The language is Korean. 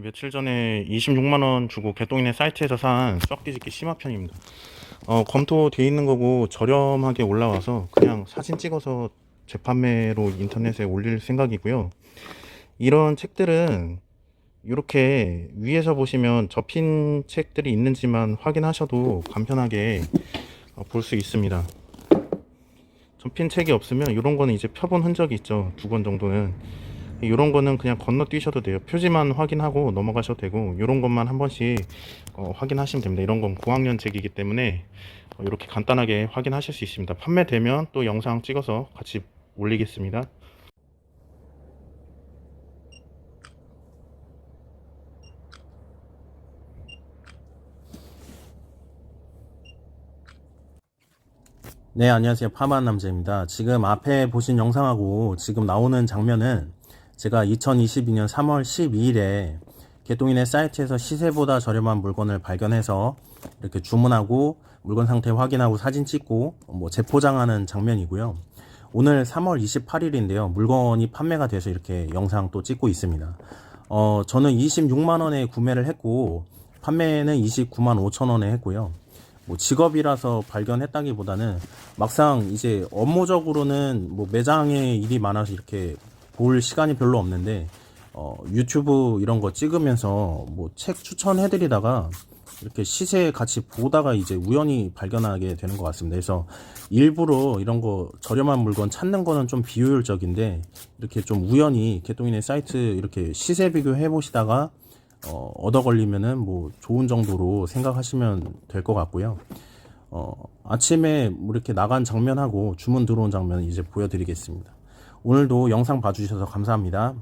며칠 전에 26만 원 주고 개똥이네 사이트에서 산 썩기짓기 심화편입니다. 어, 검토돼 있는 거고 저렴하게 올라와서 그냥 사진 찍어서 재판매로 인터넷에 올릴 생각이고요. 이런 책들은 이렇게 위에서 보시면 접힌 책들이 있는지만 확인하셔도 간편하게 어, 볼수 있습니다. 접힌 책이 없으면 이런 거는 이제 펴본 흔적이 있죠. 두 권 정도는. 이런 거는 그냥 건너뛰셔도 돼요. 표지만 확인하고 넘어가셔도 되고 이런 것만 한 번씩 어, 확인하시면 됩니다. 이런 건 고학년 책이기 때문에 어, 이렇게 간단하게 확인하실 수 있습니다. 판매되면 또 영상 찍어서 같이 올리겠습니다. 네, 안녕하세요. 파마한 남자입니다. 지금 앞에 보신 영상하고 지금 나오는 장면은 제가 2022년 3월 12일에 개똥이네 사이트에서 시세보다 저렴한 물건을 발견해서 이렇게 주문하고 물건 상태 확인하고 사진 찍고 뭐 재포장하는 장면이고요. 오늘 3월 28일인데요. 물건이 판매가 돼서 이렇게 영상 또 찍고 있습니다. 어, 저는 26만원에 구매를 했고, 판매는 29만 5천원에 했고요. 뭐 직업이라서 발견했다기보다는 막상 이제 업무적으로는 뭐 매장에 일이 많아서 이렇게 볼 시간이 별로 없는데 어 유튜브 이런 거 찍으면서 뭐 책 추천해드리다가 이렇게 시세 같이 보다가 이제 우연히 발견하게 되는 것 같습니다. 그래서 일부러 이런 거 저렴한 물건 찾는 거는 좀 비효율적인데 이렇게 좀 우연히 개똥이네 사이트 이렇게 시세 비교해 보시다가 어, 얻어 걸리면은 뭐 좋은 정도로 생각하시면 될 것 같고요. 어, 아침에 뭐 이렇게 나간 장면하고 주문 들어온 장면 이제 보여드리겠습니다. 오늘도 영상 봐주셔서 감사합니다.